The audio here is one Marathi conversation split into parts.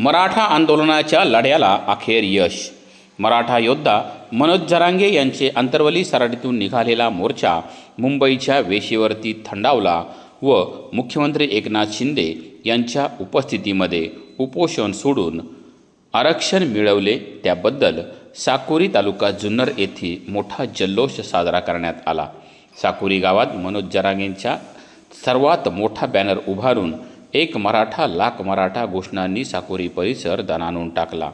मराठा आंदोलनाच्या लढ्याला अखेर यश. मराठा योद्धा मनोज जरांगे यांचे अंतर्वली सराटीतून निघालेला मोर्चा मुंबईच्या वेशीवरती थंडावला व मुख्यमंत्री एकनाथ शिंदे यांच्या उपस्थितीमध्ये उपोषण सोडून आरक्षण मिळवले. त्याबद्दल साकोरी तालुका जुन्नर येथे मोठा जल्लोष साजरा करण्यात आला. साकोरी गावात मनोज जरांगेंच्या सर्वात मोठा बॅनर उभारून एक मराठा लाख मराठा घोषणांनी साकोरी परिसर दणाणून टाकला.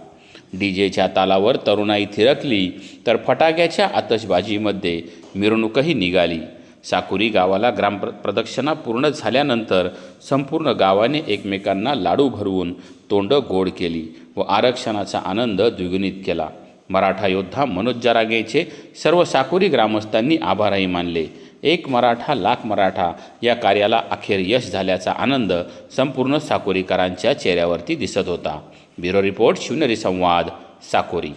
डीजेच्या तालावर तरुणाई थिरकली तर फटाक्याच्या आतषबाजीमध्ये मिरवणूकही निघाली. साकुरी गावाला ग्राम प्रदक्षिणा पूर्ण झाल्यानंतर संपूर्ण गावाने एकमेकांना लाडू भरवून तोंड गोड केली व आरक्षणाचा आनंद द्विगुणित केला. मराठा योद्धा मनोज जरागेचे सर्व साकुरी ग्रामस्थांनी आभारही मानले. एक मराठा लाख मराठा या कार्याला अखेर यश झाल्याचा आनंद संपूर्ण साकोरीकरांच्या चेहऱ्यावरती दिसत होता. ब्युरो रिपोर्ट शिवनेरी संवाद साकोरी.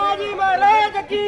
शिवाजी महाराज की